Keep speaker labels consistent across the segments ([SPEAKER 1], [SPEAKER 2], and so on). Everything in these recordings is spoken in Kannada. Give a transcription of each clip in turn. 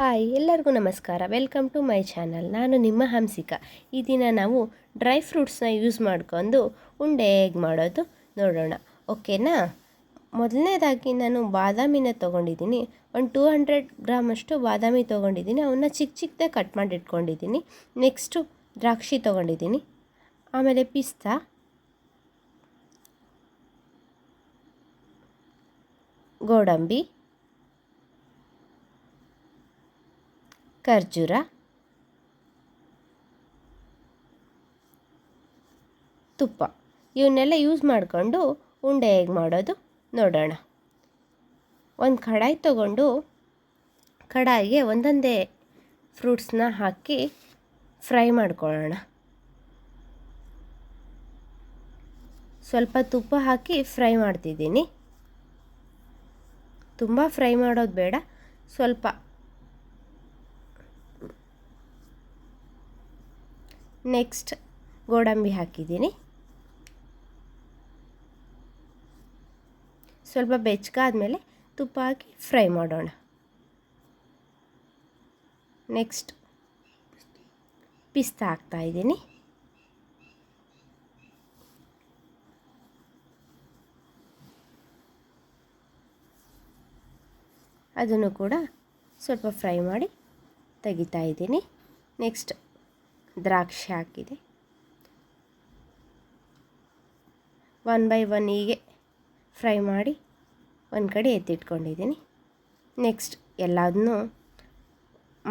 [SPEAKER 1] ಹಾಯ್, ಎಲ್ಲರಿಗೂ ನಮಸ್ಕಾರ. ವೆಲ್ಕಮ್ ಟು ಮೈ ಚಾನಲ್ ನಾನು ನಿಮ್ಮ ಹಂಸಿಕಾ. ಈ ದಿನ ನಾವು ಡ್ರೈ ಫ್ರೂಟ್ಸ್ನ ಯೂಸ್ ಮಾಡ್ಕೊಂಡು ಉಂಡೆ ಹೇಗೆ ಮಾಡೋದು ನೋಡೋಣ. ಓಕೆನಾ ಮೊದಲನೇದಾಗಿ ನಾನು ಬಾದಾಮಿನ ತೊಗೊಂಡಿದ್ದೀನಿ. ಒಂದು ಟೂ ಹಂಡ್ರೆಡ್ ಗ್ರಾಮಷ್ಟು ಬಾದಾಮಿ ತೊಗೊಂಡಿದ್ದೀನಿ. ಅವನ್ನ ಚಿಕ್ಕ ಚಿಕ್ಕದಾಗಿ ಕಟ್ ಮಾಡಿ ಇಟ್ಕೊಂಡಿದ್ದೀನಿ. ನೆಕ್ಸ್ಟು ದ್ರಾಕ್ಷಿ ತೊಗೊಂಡಿದ್ದೀನಿ. ಆಮೇಲೆ ಪಿಸ್ತಾ. ಗೋಡಂಬಿ. ಖರ್ಜೂರ. ತುಪ್ಪ. ಇವನ್ನೆಲ್ಲ ಯೂಸ್ ಮಾಡಿಕೊಂಡು ಉಂಡೆ ಹೇಗೆ ಮಾಡೋದು ನೋಡೋಣ. ಒಂದು ಕಡಾಯಿ ತಗೊಂಡು ಕಡಾಯಿಗೆ ಒಂದೊಂದೇ ಫ್ರೂಟ್ಸ್ನ ಹಾಕಿ ಫ್ರೈ ಮಾಡ್ಕೊಳ್ಳೋಣ. ಸ್ವಲ್ಪ ತುಪ್ಪ ಹಾಕಿ ಫ್ರೈ ಮಾಡ್ತಿದ್ದೀನಿ. ತುಂಬ ಫ್ರೈ ಮಾಡೋದು ಬೇಡ, ಸ್ವಲ್ಪ ನೆಕ್ಸ್ಟ್ ಗೋಡಂಬಿ ಹಾಕಿದ್ದೀನಿ. ಸ್ವಲ್ಪ ಬೆಚ್ಚಗಾದ್ಮೇಲೆ ತುಪ್ಪ ಹಾಕಿ ಫ್ರೈ ಮಾಡೋಣ. ನೆಕ್ಸ್ಟ್ ಪಿಸ್ತಾ ಹಾಕ್ತಾಯಿದ್ದೀನಿ ಅದನ್ನು ಕೂಡ ಸ್ವಲ್ಪ ಫ್ರೈ ಮಾಡಿ ತೆಗಿತಾ ಇದ್ದೀನಿ. ನೆಕ್ಸ್ಟ್ ದ್ರಾಕ್ಷಿ ಹಾಕಿದೆ. ಒನ್ ಬೈ ಒನ್ ಹೀಗೆ ಫ್ರೈ ಮಾಡಿ ಒಂದು ಕಡೆ ಎತ್ತಿಟ್ಕೊಂಡಿದ್ದೀನಿ. ನೆಕ್ಸ್ಟ್ ಎಲ್ಲದನ್ನೂ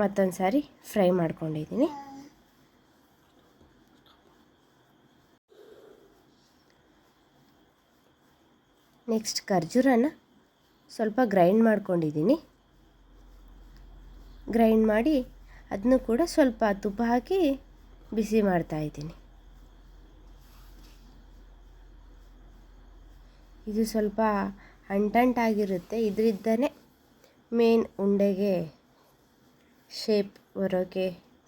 [SPEAKER 1] ಮತ್ತೊಂದು ಸಾರಿ ಫ್ರೈ ಮಾಡ್ಕೊಂಡಿದ್ದೀನಿ. ನೆಕ್ಸ್ಟ್ ಖರ್ಜೂರನ ಸ್ವಲ್ಪ ಗ್ರೈಂಡ್ ಮಾಡ್ಕೊಂಡಿದ್ದೀನಿ. ಗ್ರೈಂಡ್ ಮಾಡಿ ಅದನ್ನು ಕೂಡ ಸ್ವಲ್ಪ ತುಪ್ಪ ಹಾಕಿ ಬಿಸಿ ಮಾಡ್ತಾಯಿದ್ದೀನಿ ಇದು ಸ್ವಲ್ಪ ಅಂಟಂಟಾಗಿರುತ್ತೆ. ಇದರಿಂದನೇ ಮೇನ್ ಉಂಡೆಗೆ ಶೇಪ್ ಬರೋಕ್ಕೆ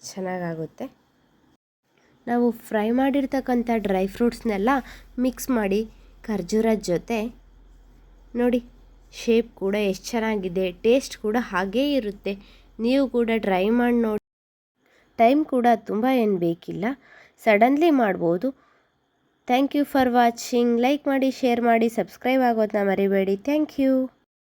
[SPEAKER 1] ಚೆನ್ನಾಗಾಗುತ್ತೆ. ನಾವು ಫ್ರೈ ಮಾಡಿರ್ತಕ್ಕಂಥ ಡ್ರೈ ಫ್ರೂಟ್ಸ್ನೆಲ್ಲ ಮಿಕ್ಸ್ ಮಾಡಿ ಖರ್ಜೂರದ ಜೊತೆ ನೋಡಿ ಶೇಪ್ ಕೂಡ ಎಷ್ಟು ಚೆನ್ನಾಗಿದೆ ಟೇಸ್ಟ್ ಕೂಡ ಹಾಗೇ ಇರುತ್ತೆ. ನೀವು ಕೂಡ ಡ್ರೈ ಮಾಡಿ ನೋಡಿ. ಟೈಮ್ ಕೂಡ ತುಂಬ ಏನು ಬೇಕಿಲ್ಲ. ಸಡನ್ಲಿ ಮಾಡ್ಬೋದು. Thank you for watching like ಮಾಡಿ ಶೇರ್ ಮಾಡಿ ಸಬ್ಸ್ಕ್ರೈಬ್ ಆಗೋದನ್ನ ಮರಿಬೇಡಿ. Thank you